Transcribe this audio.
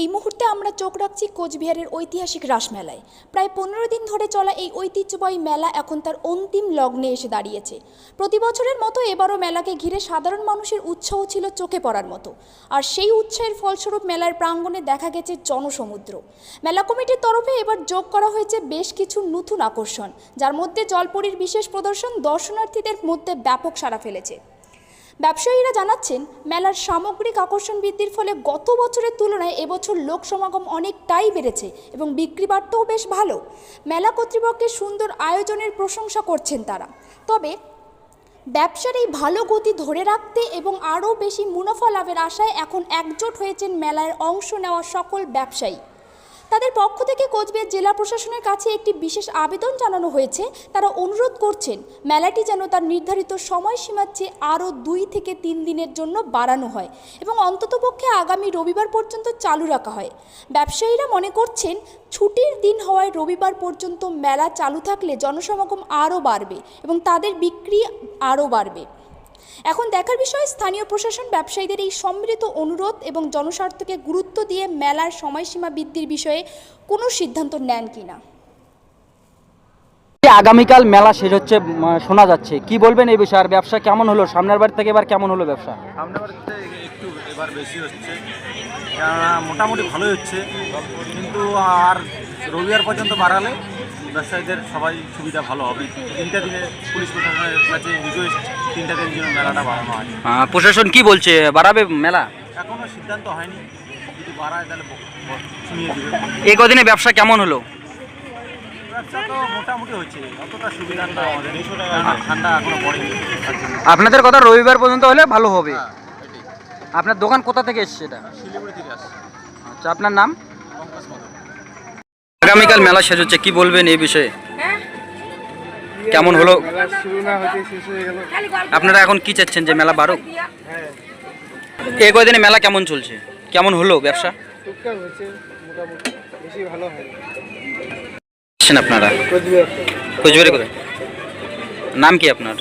এই মুহূর্তে আমরা চোখ রাখছি কোচবিহারের ঐতিহাসিক রাসমেলায়। প্রায় পনেরো দিন ধরে চলা এই ঐতিহ্যবাহী মেলা এখন তার অন্তিম লগ্নে এসে দাঁড়িয়েছে। প্রতি বছরের মতো এবারও মেলাকে ঘিরে সাধারণ মানুষের উৎসাহ ছিল চোখে পড়ার মতো। আর সেই উৎসাহের ফলস্বরূপ মেলার প্রাঙ্গণে দেখা গেছে জনসমুদ্র। মেলা কমিটির তরফে এবার যোগ করা হয়েছে বেশ কিছু নতুন আকর্ষণ, যার মধ্যে জলপরীর বিশেষ প্রদর্শন দর্শনার্থীদের মধ্যে ব্যাপক সাড়া ফেলেছে। ব্যবসায়ীরা জানাচ্ছেন, মেলার সামগ্রিক আকর্ষণ বৃদ্ধির ফলে গত বছরের তুলনায় এবছর লোক সমাগম অনেকটাই বেড়েছে এবং বিক্রি বাট্টাও বেশ ভালো। মেলা কর্তৃপক্ষের সুন্দর আয়োজনের প্রশংসা করছেন তারা। তবে ব্যবসার এই ভালো গতি ধরে রাখতে এবং আরও বেশি মুনাফা লাভের আশায় এখন একজোট হয়েছেন মেলায় অংশ নেওয়া সকল ব্যবসায়ী। তাদের পক্ষ থেকে কোচবিহার জেলা প্রশাসনের কাছে একটি বিশেষ আবেদন জানানো হয়েছে। তারা অনুরোধ করছেন, মেলাটি যেন তার নির্ধারিত সময়সীমার চেয়ে আরও দুই থেকে তিন দিনের জন্য বাড়ানো হয় এবং অন্ততপক্ষে আগামী রবিবার পর্যন্ত চালু রাখা হয়। ব্যবসায়ীরা মনে করছেন, ছুটির দিন হওয়ায় রবিবার পর্যন্ত মেলা চালু থাকলে জনসমাগম আরও বাড়বে এবং তাদের বিক্রি আরও বাড়বে। এখন দেখার বিষয় স্থানীয় প্রশাসন ব্যবসায়ীদের এই সম্মিলিত অনুরোধ এবং জনস্বার্থকে গুরুত্ব দিয়ে মেলার সময়সীমা বৃদ্ধির বিষয়ে কোনো সিদ্ধান্ত নেন কিনা? আগামীকাল মেলা শেষ হচ্ছে শোনা যাচ্ছে। কি বলবেন এই বিষয়ে? আর ব্যবসা কেমন হলো? সামনের বার থেকে এবার কেমন হলো ব্যবসা? একটু এবার বেশি হচ্ছে। মোটামুটি ভালোই হচ্ছে। কিন্তু আর রবিবার পর্যন্ত বাড়ালে ব্যবসায়ীদের সবাই সুবিধা ভালো হবে। তিনটা দিনে পুলিশ প্রশাসনের কাছে রিকোয়েস্ট তিনটা দিনের জন্য মেলাটা বাড়ানো হয়। প্রশাসন কি বলছে? বাড়াবে মেলা? এখনও সিদ্ধান্ত হয়নি। যদি বাড়ায় তাহলে শুনিয়ে দেবে। এই কদিনে ব্যবসা কেমন হলো? ব্যবসা তো মোটামুটি হচ্ছে অতটা সুবিধা না আমাদের। কেননা ঠান্ডা এখনও পড়েনি। তার জন্য। আপনাদের কথা রবিবার পর্যন্ত হলে ভালো হবে। আপনার দোকান কোথা থেকে এসছে এটা? শিলিগুড়ি থেকে আসছে। আচ্ছা আপনার নাম? আগামীকাল মেলা শেষ হচ্ছে, কি বলবেন এই বিষয়ে? কেমন হলো? আপনারা এখন কি চাচ্ছেন যে মেলা বাড়ুক? এই কদিনে মেলা কেমন চলছে? কেমন হলো ব্যবসা? আপনারা? কোচবিহারে। কোথায়? নাম কি আপনার?